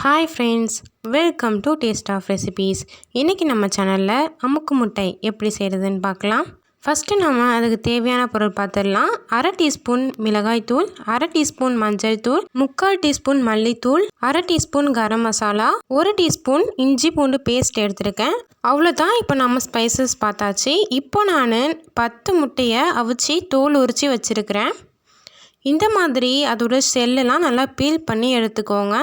Hi friends welcome to taste of recipes இன்றைக்கி நம்ம சேனலில் அமுக்கு முட்டை எப்படி செய்கிறதுன்னு பார்க்கலாம். ஃபஸ்ட்டு நம்ம அதுக்கு தேவையான பொருள் பார்த்துடலாம். அரை டீஸ்பூன் மிளகாய்த்தூள் அரை டீஸ்பூன் மஞ்சள் தூள் முக்கால் டீஸ்பூன் மல்லித்தூள் அரை டீஸ்பூன் கரம் மசாலா ஒரு டீஸ்பூன் இஞ்சி பூண்டு பேஸ்ட் எடுத்திருக்கேன். அவ்வளோதான் இப்போ நம்ம ஸ்பைசஸ் பார்த்தாச்சு. இப்போ நான் பத்து முட்டையை அவிச்சு தோல் உரித்து வச்சுருக்கிறேன். இந்த மாதிரி அதோட செல்லெல்லாம் நல்லா பீல் பண்ணி எடுத்துக்கோங்க.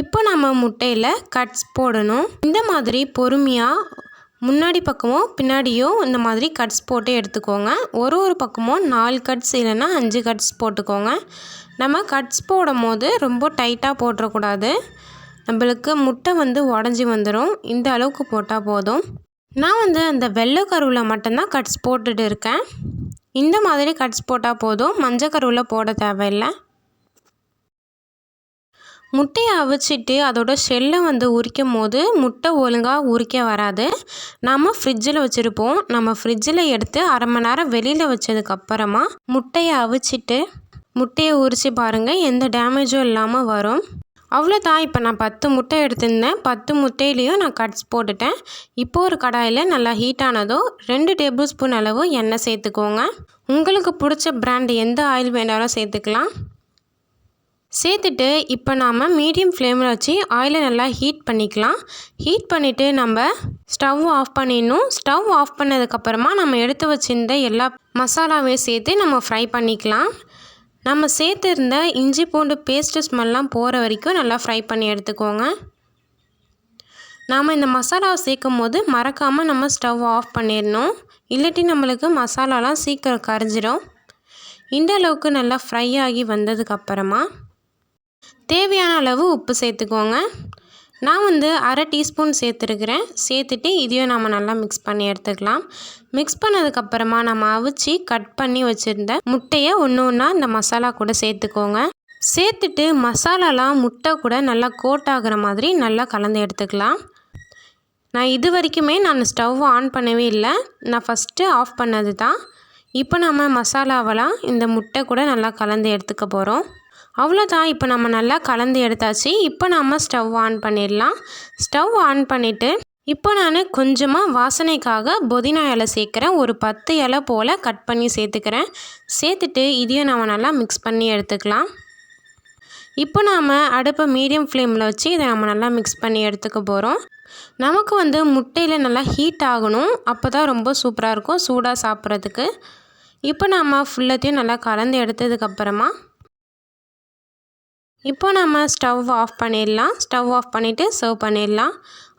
இப்போ நம்ம முட்டையில் கட்ஸ் போடணும். இந்த மாதிரி பொறுமையாக முன்னாடி பக்கமும் பின்னாடியும் இந்த மாதிரி கட்ஸ் போட்டு எடுத்துக்கோங்க. ஒரு ஒரு பக்கமும் நாலு கட்ஸ் இல்லைன்னா அஞ்சு கட்ஸ் போட்டுக்கோங்க. நம்ம கட்ஸ் போடும் போது ரொம்ப டைட்டாக போட்டுறக்கூடாது. நம்மளுக்கு முட்டை வந்து உடஞ்சி வந்துடும் இந்த அளவுக்கு போட்டால் போதும். நான் வந்து அந்த வெள்ளை கருவில் மட்டும்தான் கட்ஸ் போட்டுட்டு இருக்கேன். இந்த மாதிரி கட்ஸ் போட்டால் போதும். மஞ்சள் கருவில் போட தேவையில்லை. முட்டையை அவிச்சிட்டு அதோட ஷெல்லை வந்து உரிக்கும் போது முட்டை ஒழுங்காக உரிக்க வராது. நாம் ஃப்ரிட்ஜில் வச்சுருப்போம். நம்ம ஃப்ரிட்ஜில் எடுத்து அரை மணி நேரம் வெளியில் வச்சதுக்கப்புறமா முட்டையை அவிச்சிட்டு முட்டையை உரித்து பாருங்கள் எந்த டேமேஜும் இல்லாமல் வரும். அவ்வளோதான் இப்போ நான் பத்து முட்டை எடுத்திருந்தேன். பத்து முட்டையிலையும் நான் கட்ஸ் போட்டுட்டேன். இப்போ ஒரு கடாயில் நல்லா ஹீட் ஆனதோ ரெண்டு டேபிள் ஸ்பூன் அளவு எண்ணெய் சேர்த்துக்கோங்க. உங்களுக்கு பிடிச்ச பிராண்ட் எந்த ஆயில் வேணாலும் சேர்த்துக்கலாம். சேர்த்துட்டு இப்போ நாம் மீடியம் ஃப்ளேமில் வச்சு ஆயிலை நல்லா ஹீட் பண்ணிக்கலாம். ஹீட் பண்ணிவிட்டு நம்ம ஸ்டவ் ஆஃப் பண்ணிடணும். ஸ்டவ் ஆஃப் பண்ணதுக்கப்புறமா நம்ம எடுத்து வச்சுருந்த எல்லா மசாலாவையும் சேர்த்து நம்ம ஃப்ரை பண்ணிக்கலாம். நம்ம சேர்த்துருந்த இஞ்சி பூண்டு பேஸ்ட்டு ஸ்மெல்லாம் போகிற வரைக்கும் நல்லா ஃப்ரை பண்ணி எடுத்துக்கோங்க. நாம் இந்த மசாலாவை சேர்க்கும் போது மறக்காமல் நம்ம ஸ்டவ் ஆஃப் பண்ணிடணும். இல்லாட்டி நம்மளுக்கு மசாலாலாம் சீக்கிரம் கரைஞ்சிடும் இந்த அளவுக்கு நல்லா ஃப்ரை ஆகி வந்ததுக்கப்புறமா தேவையான அளவு உப்பு சேர்த்துக்கோங்க. நான் வந்து அரை டீஸ்பூன் சேர்த்துருக்குறேன். சேர்த்துட்டு இதையும் நம்ம நல்லா மிக்ஸ் பண்ணி எடுத்துக்கலாம். மிக்ஸ் பண்ணதுக்கப்புறமா நம்ம அவிச்சு கட் பண்ணி வச்சுருந்த முட்டையை ஒன்று ஒன்றா இந்த மசாலா கூட சேர்த்துக்கோங்க. சேர்த்துட்டு மசாலாலாம் முட்டை கூட நல்லா கோட் ஆகிற மாதிரி நல்லா கலந்து எடுத்துக்கலாம். நான் இது வரைக்குமே நான் ஸ்டவ் ஆன் பண்ணவே இல்லை. நான் ஃபஸ்ட்டு ஆஃப் பண்ணது தான் இப்போ நம்ம மசாலாவெல்லாம் இந்த முட்டை கூட நல்லா கலந்து எடுத்துக்க போகிறோம் அவ்வளோதான். இப்போ நம்ம நல்லா கலந்து எடுத்தாச்சு. இப்போ நம்ம ஸ்டவ் ஆன் பண்ணிடலாம். ஸ்டவ் ஆன் பண்ணிவிட்டு இப்போ நான் கொஞ்சமாக வாசனைக்காக புதினா இலை சேர்க்குறேன். ஒரு பத்து இலை போல் கட் பண்ணி சேர்த்துக்கிறேன். சேர்த்துட்டு இதையும் நம்ம நல்லா மிக்ஸ் பண்ணி எடுத்துக்கலாம். இப்போ நாம் அடுப்பை மீடியம் ஃப்ளேமில் வச்சு இதை நம்ம நல்லா மிக்ஸ் பண்ணி எடுத்துக்க போகிறோம் நமக்கு வந்து முட்டையில் நல்லா ஹீட் ஆகணும். அப்போ தான் ரொம்ப சூப்பராக இருக்கும் சூடாக சாப்பிட்றதுக்கு. இப்போ நம்ம ஃபுல்லத்தையும் நல்லா கலந்து எடுத்ததுக்கப்புறமா இப்போ நம்ம ஸ்டவ் ஆஃப் பண்ணிடலாம். ஸ்டவ் ஆஃப் பண்ணிவிட்டு சர்வ் பண்ணிடலாம்.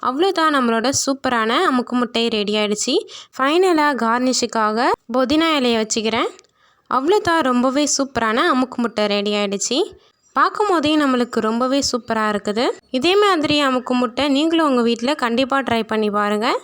அவ்வளோதான் நம்மளோட சூப்பரான அமுக்கு முட்டை ரெடி ஆகிடுச்சி ஃபைனலாக கார்னிஷுக்காக புதினா இலையை வச்சுக்கிறேன். அவ்வளோதான் ரொம்பவே சூப்பரான அமுக்கு முட்டை ரெடி ஆகிடுச்சி பார்க்கும் போதே நம்மளுக்கு ரொம்பவே சூப்பராக இருக்குது. இதே மாதிரி அமுக்கு முட்டை நீங்களும் உங்கள் வீட்டில் கண்டிப்பாக ட்ரை பண்ணி பாருங்கள்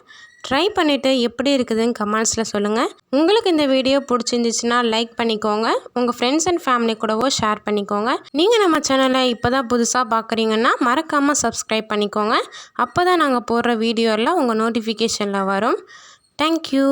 ட்ரை பண்ணிவிட்டு எப்படி இருக்குதுன்னு கமெண்ட்ஸில் சொல்லுங்கள் உங்களுக்கு இந்த வீடியோ பிடிச்சிருந்துச்சுன்னா லைக் பண்ணிக்கோங்க. உங்கள் ஃப்ரெண்ட்ஸ் அண்ட் ஃபேமிலி கூடவோ ஷேர் பண்ணிக்கோங்க. நீங்கள் நம்ம சேனலை இப்போ தான் புதுசாக பார்க்குறீங்கன்னா மறக்காமல் சப்ஸ்கிரைப் பண்ணிக்கோங்க. அப்போ தான் நாங்கள் போடுற வீடியோவில் உங்கள் நோட்டிஃபிகேஷனில் வரும். தேங்க்யூ